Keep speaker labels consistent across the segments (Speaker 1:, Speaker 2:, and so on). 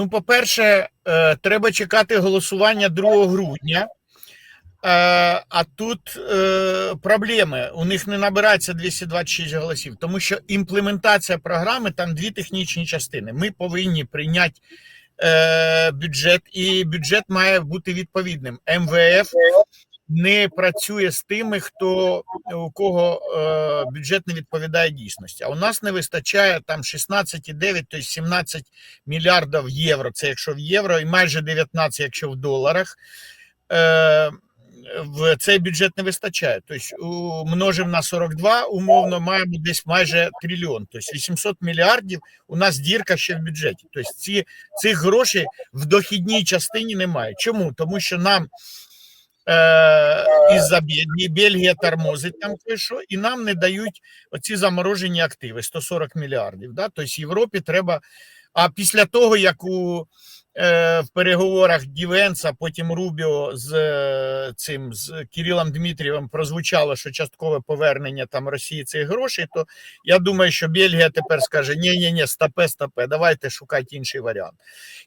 Speaker 1: Ну, по-перше, е, треба чекати голосування 2 грудня. Е, А тут е, проблеми. У них не набирається 226 голосів, тому що імплементація програми там дві технічні частини. Ми повинні прийняти е, бюджет, і бюджет має бути відповідним. МВФ не працює з тими, хто у кого е, бюджет не відповідає дійсності. А у нас не вистачає там 16,9, тобто 17 мільярдів євро. Це якщо в євро, і майже 19, якщо в доларах. Е, в цей бюджет не вистачає. Тобто умножимо на 42, умовно, маємо десь майже трильйон. Тобто 800 мільярдів у нас дірка ще в бюджеті. Тобто ці, цих грошей в дохідній частині немає. Чому? Тому що нам е, із-за Бельгії, Бельгія тормозить там кое-що, і нам не дають оці заморожені активи 140 мільярдів. Да? Тобто Європі треба. А після того, як у в переговорах Дівенса, потім Рубіо з е, цим з Кирилом Дмитрієвим прозвучало, що часткове повернення там Росії цих грошей, то я думаю, що Бельгія тепер скаже: ні, ні, ні, стопе, стопе, давайте шукати інший варіант.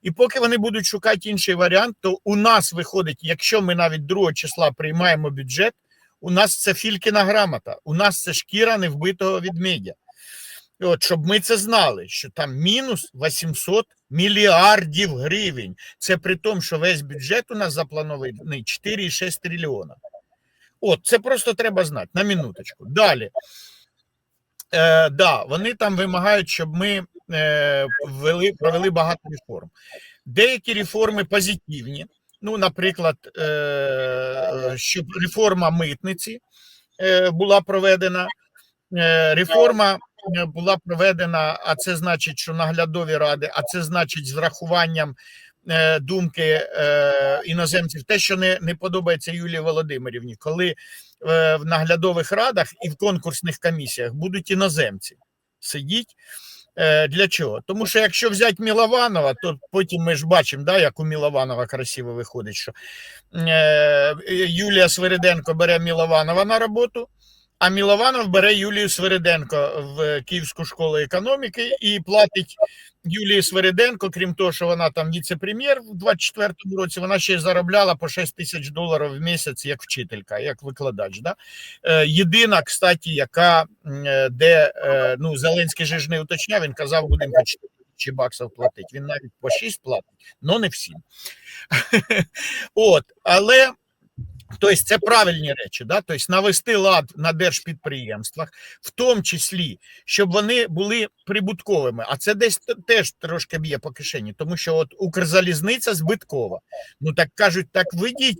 Speaker 1: І поки вони будуть шукати інший варіант, то у нас виходить, якщо ми навіть 2 числа приймаємо бюджет, у нас це фількіна грамота, у нас це шкіра невбитого ведмедя. От, щоб ми це знали, що там мінус 800 мільярдів гривень. Це при тому, що весь бюджет у нас запланований 4,6 трильйона. От, це просто треба знати на минуточку. Далі. Е, да, вони там вимагають, щоб ми е, ввели, провели багато реформ. Деякі реформи позитивні. Ну, наприклад, е, щоб реформа митниці е, була проведена, е, реформа була проведена, а це значить, що наглядові ради, а це значить з врахуванням е, думки е, іноземців, те, що не, не подобається Юлії Володимирівні, коли е, в наглядових радах і в конкурсних комісіях будуть іноземці сидіть. Для чого? Тому що якщо взяти Мілованова, то потім ми ж бачимо, да, як у Мілованова красиво виходить, що Юлія Свириденко бере Мілованова на роботу, а Мілованов бере Юлію Свириденко в Київську школу економіки і платить Юлії Свириденко, крім того, що вона там віце-прем'єр в 24-му році, вона ще й заробляла по 6 тисяч доларів в місяць як вчителька, як викладач. Да? Е, єдина, кстати, яка е, де е, ну Зеленський же уточняв, він казав, будемо по 4 тисячі баксів платити. Він навіть по 6 платить, але не всім. От, але. Тобто це правильні речі, да? тобто навести лад на держпідприємствах, в тому числі, щоб вони були прибутковими. А це десь теж трошки б'є по кишені, тому що от Укрзалізниця збиткова. Ну так кажуть, так ведіть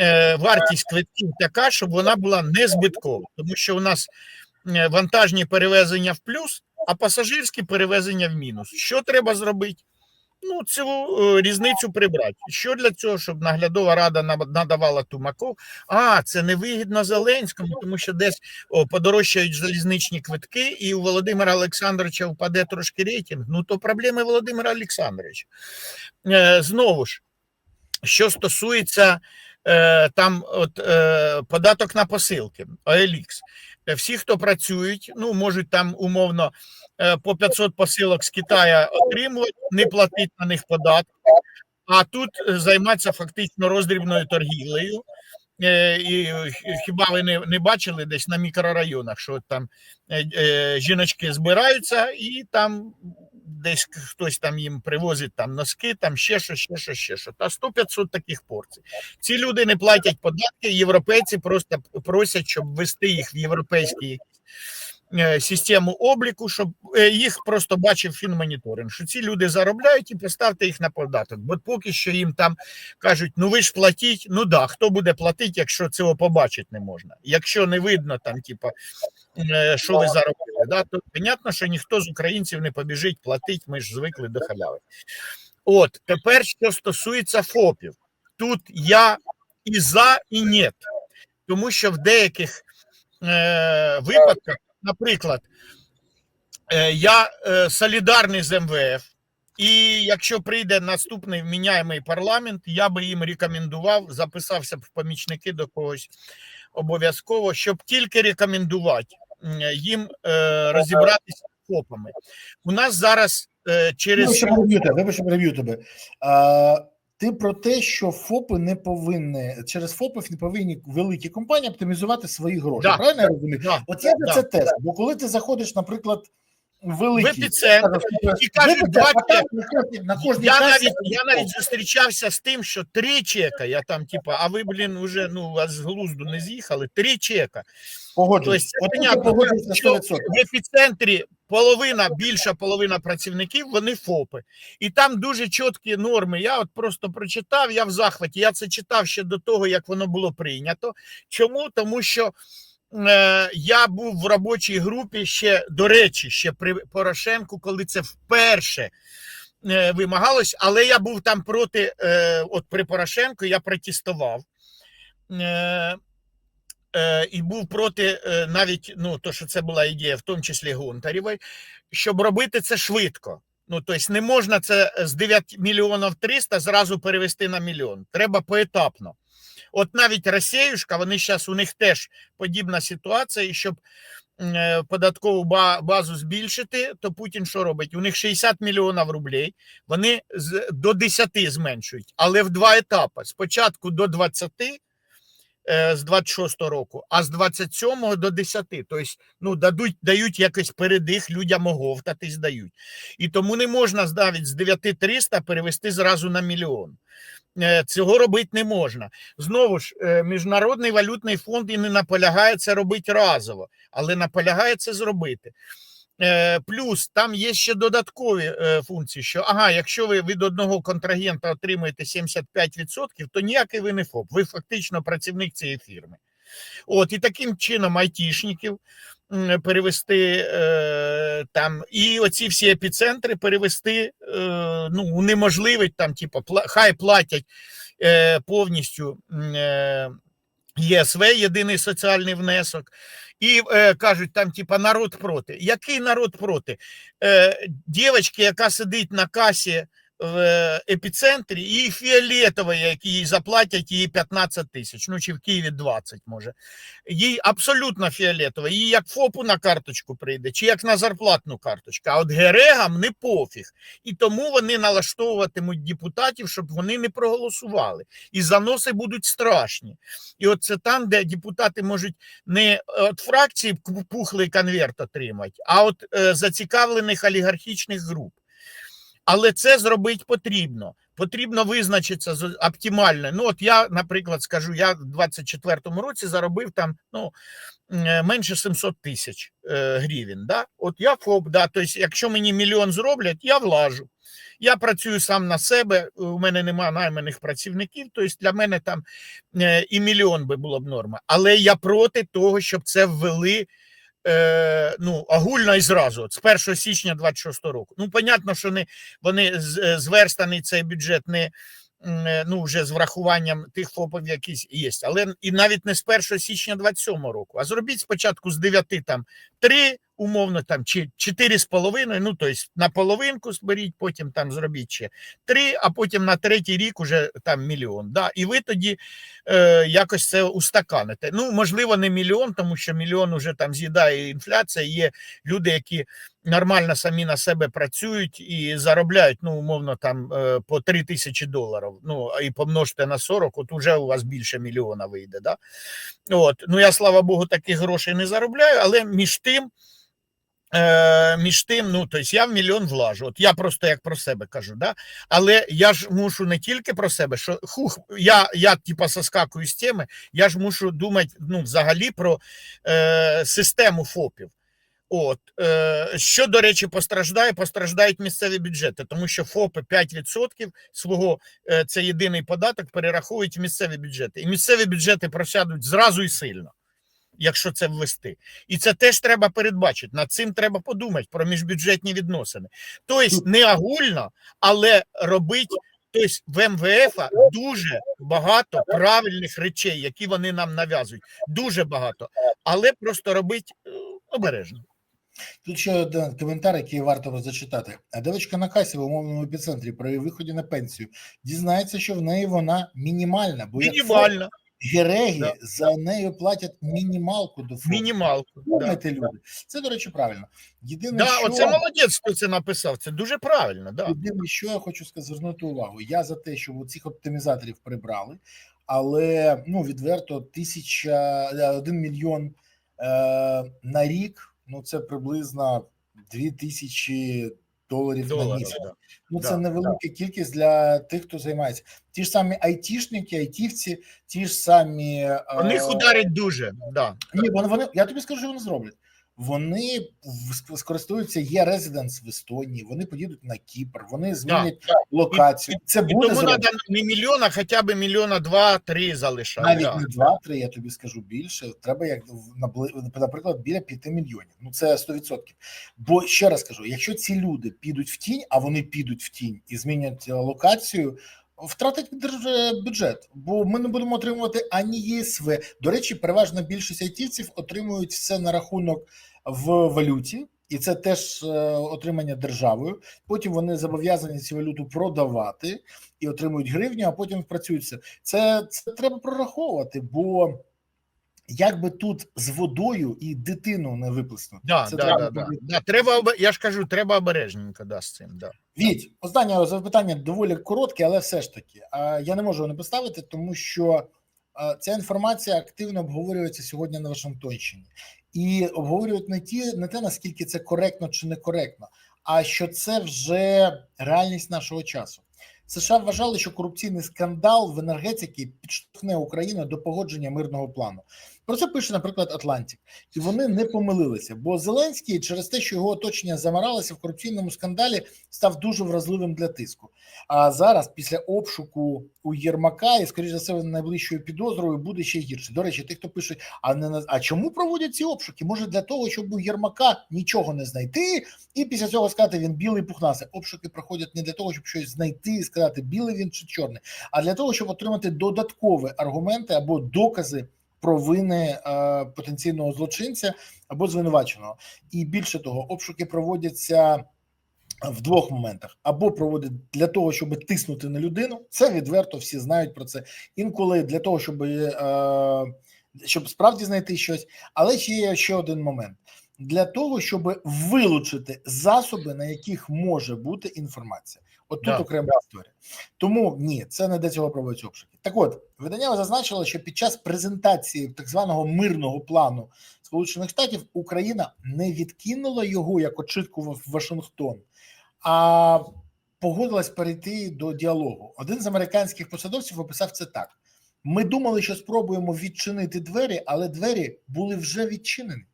Speaker 1: е, вартість квитків така, щоб вона була не збиткова, тому що у нас е, вантажні перевезення в плюс, а пасажирські перевезення в мінус. Що треба зробити? Ну, цю е, різницю прибрати. Що для цього, щоб наглядова рада надавала Тумаков? А, це невигідно Зеленському, тому що десь о, подорожчають залізничні квитки, і у Володимира Олександровича впаде трошки рейтинг. Ну, то проблеми Володимира Олександровича. Е, знову ж, що стосується е, там от, е, податок на посилки, OLX. Е, Всі, хто працюють, ну можуть там умовно по 500 посилок з Китаю отримувати, не платити на них податки, а тут займатися фактично роздрібною торгівлею. І хіба ви не, не бачили десь на мікрорайонах, що там жіночки збираються і там десь хтось там їм привозить там носки, там ще що, ще що, ще що. Та 100-500 таких порцій. Ці люди не платять податки, європейці просто просять, щоб ввести їх в європейський е, систему обліку, щоб е, їх просто бачив фінмоніторинг, що ці люди заробляють і поставте їх на податок. Бо поки що їм там кажуть, ну ви ж платіть, ну да, хто буде платити, якщо цього побачити не можна. Якщо не видно там, типа, е, що ви заробили, да, то понятно, що ніхто з українців не побіжить платити, ми ж звикли до халяви. От тепер, що стосується ФОПів, тут я і за, і ні. Тому що в деяких е, випадках, наприклад, е, я е, солідарний з МВФ, і якщо прийде наступний вміняємий парламент, я би їм рекомендував, записався б в помічники до когось обов'язково, щоб тільки рекомендувати їм е, розібратися з ФОПами. У нас зараз е, через
Speaker 2: Вибач, переб'ю тебе, ти про те, що ФОПи не повинні через ФОПів не повинні великі компанії оптимізувати свої гроші.
Speaker 1: Да.
Speaker 2: Правильно я розумію?
Speaker 1: Да,
Speaker 2: От я
Speaker 1: да.
Speaker 2: це теж. Бо коли ти заходиш, наприклад, в
Speaker 1: в
Speaker 2: великий
Speaker 1: епіцентр і кажуть,
Speaker 2: на кожній-
Speaker 1: Я навіть, я навіть зустрічався з тим, що три чека, я там, типа, а ви, блін, уже ну, вас з глузду не з'їхали, три чека.
Speaker 2: погоджуюсь.
Speaker 1: Тобто,
Speaker 2: От тут я
Speaker 1: понятно,
Speaker 2: погоджуюсь на
Speaker 1: що
Speaker 2: 100%.
Speaker 1: в епіцентрі половина, більша половина працівників, вони ФОПи. І там дуже чіткі норми. Я от просто прочитав, я в захваті. Я це читав ще до того, як воно було прийнято. Чому? Тому що я був в робочій групі ще, до речі, ще при Порошенку, коли це вперше. е, Вимагалось, але я був там проти, е, от при Порошенку я протестував. Е, е, і був проти е, навіть ну, то, що це була ідея, в тому числі Гонтарєвої, щоб робити це швидко. Ну, тобто не можна це з 9 мільйонів 300 зразу перевести на мільйон. Треба поетапно. От навіть Росіюшка, вони зараз у них теж подібна ситуація, і щоб е, податкову базу збільшити, то Путін що робить? У них 60 мільйонів рублей, вони до 10 зменшують, але в два етапи. Спочатку до 20, е, з 26 року, а з 27 до 10. Тобто, ну, дадуть, дають якось передих, людям оговтатись дають. І тому не можна навіть з 9300 перевести зразу на мільйон. Е, Цього робити не можна. Знову ж, е, Міжнародний валютний фонд і не наполягає це робити разово, але наполягає це зробити. Е, Плюс там є ще додаткові е, функції, що ага, якщо ви від одного контрагента отримуєте 75%, то ніякий ви не ФОП, ви фактично працівник цієї фірми. От, і таким чином айтішників перевести е, там, і оці всі епіцентри перевести, е, ну, унеможливить там, типу, хай платять е, повністю е, ЄСВ, єдиний соціальний внесок, і е, кажуть, там, типа, народ проти. Який народ проти? Е, Дівчинка, яка сидить на касі в е, епіцентрі, їй фіолетово, які їй заплатять їй 15 тисяч, ну чи в Києві 20 може. Їй абсолютно фіолетово. Їй як ФОПу на карточку прийде, чи як на зарплатну карточку. А от Герегам не пофіг. І тому вони налаштовуватимуть депутатів, щоб вони не проголосували. І заноси будуть страшні. І от це там, де депутати можуть не від фракції пухлий конверт отримати, а от е, зацікавлених олігархічних груп. Але це зробити потрібно. Потрібно визначитися з оптимально. Ну, от я, наприклад, скажу, я в 24-му році заробив там ну, е, менше 700 тисяч е, гривень. Да? От я ФОП, да, тобто, якщо мені мільйон зроблять, я влажу. Я працюю сам на себе, у мене немає найманих працівників, тобто для мене там е, і мільйон би було б норма. Але я проти того, щоб це ввели е, ну, агульно і зразу, от з 1 січня 26 року. Ну, понятно, що не, вони е, зверстаний цей бюджет не е, ну, вже з врахуванням тих ФОПів, які є, але і навіть не з 1 січня 27 року, а зробіть спочатку з 9 там 3, умовно там чи 4,5, ну тобто на половинку зберіть, потім там зробіть ще 3, а потім на третій рік уже там мільйон. Да? І ви тоді е, якось це устаканите. Ну, можливо, не мільйон, тому що мільйон уже там з'їдає інфляція. Є люди, які нормально самі на себе працюють і заробляють, ну, умовно, там е, по 3 тисячі доларів. Ну, і помножте на 40, от уже у вас більше мільйона вийде. Да? От. Ну, я, слава Богу, таких грошей не заробляю, але між тим. Е, між тим, ну тобто я в мільйон влажу. От я просто як про себе кажу, да? але я ж мушу не тільки про себе, що хух, я, я типа соскакую з теми, я ж мушу думати ну, взагалі про е, систему ФОПів. От, е, що, до речі, постраждає, постраждають місцеві бюджети, тому що ФОПи 5% свого, е, це єдиний податок, перераховують в місцеві бюджети. І місцеві бюджети просядуть зразу і сильно, якщо це ввести. І це теж треба передбачити. Над цим треба подумати про міжбюджетні відносини. Тобто не огульно, але робить. Тобто в МВФ дуже багато правильних речей, які вони нам нав'язують. Дуже багато. Але просто робить е, обережно.
Speaker 2: Тут ще один коментар, який варто зачитати. Девочка на касі в умовному епіцентрі при виході на пенсію дізнається, що в неї вона мінімальна, бо як ФОП
Speaker 1: Мінімально.
Speaker 2: Гереги
Speaker 1: Да.
Speaker 2: за нею платять мінімалку до ФОПа.
Speaker 1: Мінімалку. Да.
Speaker 2: Люди. Це, до речі, правильно. Єдине,
Speaker 1: Да,
Speaker 2: що...
Speaker 1: оце молодець, хто це написав. Це дуже правильно. Да.
Speaker 2: Єдине, що я хочу сказати, звернути увагу. Я за те, щоб цих оптимізаторів прибрали, але ну відверто тисяча е, один мільйон е, на рік. Ну це приблизно дві тисячі доларів на
Speaker 1: Доларів,
Speaker 2: місяць.
Speaker 1: да.
Speaker 2: Ну це
Speaker 1: Да,
Speaker 2: невелика кількість для тих, хто займається. Ті ж самі айтішники, айтівці, ті ж самі е,
Speaker 1: Них ударять дуже. Да.
Speaker 2: ні, вони, вони я тобі скажу, що вони зроблять. Вони скористуються є резиденс в Естонії. Вони поїдуть на Кіпр, вони змінять локацію. Це
Speaker 1: І
Speaker 2: буде
Speaker 1: тому треба не мільйона, а хоча б мільйона два-три залишати.
Speaker 2: навіть
Speaker 1: Да.
Speaker 2: не два-три. Я тобі скажу більше. Треба як наприклад, біля п'яти мільйонів. Ну це 100%. Бо ще раз кажу: якщо ці люди підуть в тінь, а вони підуть в тінь і змінять е, локацію. Втратить держ- бюджет, бо ми не будемо отримувати ані ЄСВ. До речі, переважна більшість айтівців отримують все на рахунок в валюті, і це теж е, отримання державою. Потім вони зобов'язані цю валюту продавати і отримують гривню, а потім працюють все. Це, це треба прораховувати, бо як би тут з водою і дитину не виплеснути.
Speaker 1: Да,
Speaker 2: це
Speaker 1: да,
Speaker 2: треба
Speaker 1: да, да. Да, треба, я ж кажу, треба обережненько да, з цим. Да.
Speaker 2: Віть, останнє запитання доволі коротке, але все ж таки. а, Я не можу його не поставити, тому що ця інформація активно обговорюється сьогодні на Вашингтонщині. І обговорюють не ті, не те, наскільки це коректно чи некоректно, а що це вже реальність нашого часу. США вважали, що корупційний скандал в енергетиці підштовхне Україну до погодження мирного плану. Про це пише, наприклад, Атлантик, і вони не помилилися, бо Зеленський через те, що його оточення замаралося в корупційному скандалі, став дуже вразливим для тиску. А зараз, після обшуку у Єрмака, і скоріш за все, найближчою підозрою буде ще гірше. До речі, ті, хто пише, а не а чому проводять ці обшуки? Може для того, щоб у Єрмака нічого не знайти, і після цього сказати він білий пухнастий. Обшуки проходять не для того, щоб щось знайти і сказати, білий він чи чорний, а для того, щоб отримати додаткові аргументи або докази провини е, потенційного злочинця або звинуваченого. І більше того, обшуки проводяться в двох моментах: або проводять для того, щоб тиснути на людину. Це відверто всі знають про це. Інколи для того, щоб, е, щоб справді знайти щось, але ще є ще один момент. Для того щоб вилучити засоби, на яких може бути інформація, от тут
Speaker 1: Да.
Speaker 2: окрема історія. Тому ні, це не для цього проводять обшуки. Так от видання зазначило, що під час презентації так званого мирного плану Сполучених Штатів Україна не відкинула його як очитку в Вашингтон, а погодилась перейти до діалогу. Один з американських посадовців описав це так: ми думали, що спробуємо відчинити двері, але двері були вже відчинені.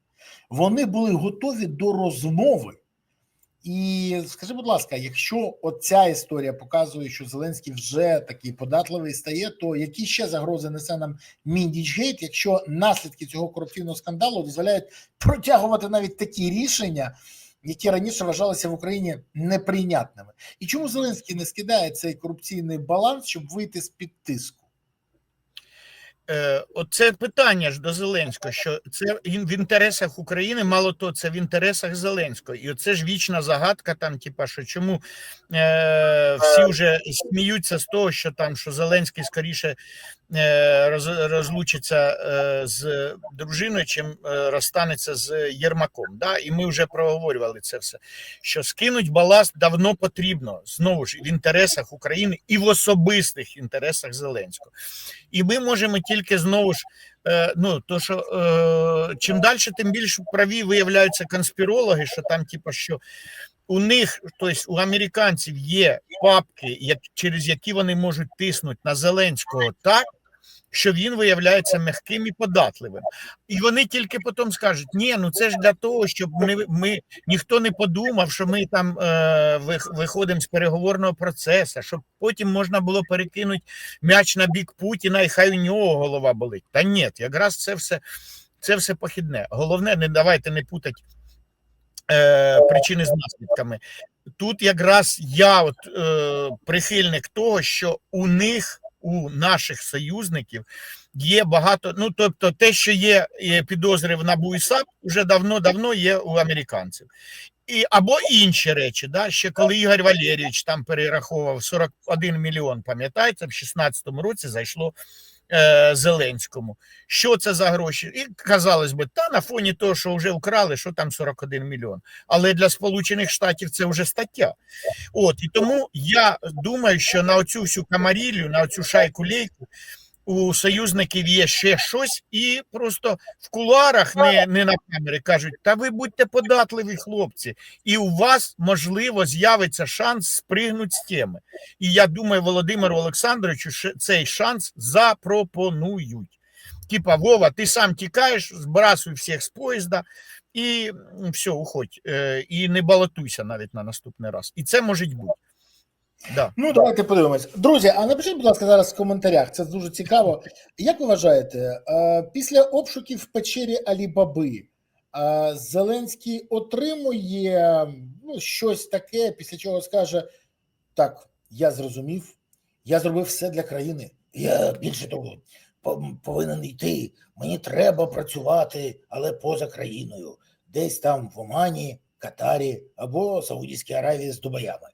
Speaker 2: Вони були готові до розмови. І скажи, будь ласка, якщо оця історія показує, що Зеленський вже такий податливий стає, то які ще загрози несе нам Міндічгейт, якщо наслідки цього корупційного скандалу дозволяють протягувати навіть такі рішення, які раніше вважалися в Україні неприйнятними? І чому Зеленський не скидає цей корупційний баланс, щоб вийти з під тиску?
Speaker 1: Е, оце питання ж до Зеленського, що це в інтересах України, мало того, це в інтересах Зеленського. І оце ж вічна загадка, там, типа, що чому е, всі вже сміються з того, що там що Зеленський скоріше е, роз, розлучиться е, з дружиною, чим е, розстанеться з Єрмаком. Да? І ми вже проговорювали це все. Що скинуть баласт давно потрібно знову ж в інтересах України і в особистих інтересах Зеленського. І ми можемо тільки знову ж. е, Ну, то що е, чим далі, тим більш праві виявляються конспірологи, що там, типу, що у них, тобто у американців є папки, як, через які вони можуть тиснути на Зеленського так, що він виявляється м'яким і податливим. І вони тільки потім скажуть: ні, ну це ж для того, щоб ми, ми ніхто не подумав, що ми там е, виходимо з переговорного процесу, щоб потім можна було перекинути м'яч на бік Путіна, і хай у нього голова болить. Та ні, якраз це все, це все похідне. Головне, не давайте не путати е, причини з наслідками. Тут якраз я от е, прихильник того, що у них, у наших союзників, є багато. Ну тобто, те, що є е, підозри в НАБУ і САП, вже давно-давно є у американців. І, або інші речі, да, ще коли Ігор Валерійович там перераховував 41 мільйон, пам'ятаєте, в 16-му році зайшло е, Зеленському. Що це за гроші? І казалось би, та на фоні того, що вже вкрали, що там 41 мільйон. Але для Сполучених Штатів це вже стаття. От і тому я думаю, що на оцю всю камарілю, на оцю шайку лейку у союзників є ще щось, і просто в кулуарах не, не на камері кажуть: та ви будьте податливі, хлопці, і у вас можливо з'явиться шанс спригнути з теми. І я думаю, Володимиру Олександровичу цей шанс запропонують. Типа, Вова, ти сам тікаєш, збрасуй всіх з поїзда і все, уходь. Е, І не балотуйся навіть на наступний раз. І це може бути. Да.
Speaker 2: Ну, давайте подивимось. Друзі, а напишіть, будь ласка, зараз в коментарях. Це дуже цікаво. Як ви вважаєте, е, після обшуків в печері Алібаби е, Зеленський отримує ну, щось таке, після чого скаже: так, я зрозумів, я зробив все для країни. Я більше того повинен йти. Мені треба працювати, але поза країною, десь там в Омані, Катарі або Саудівській Аравії з Дубаями.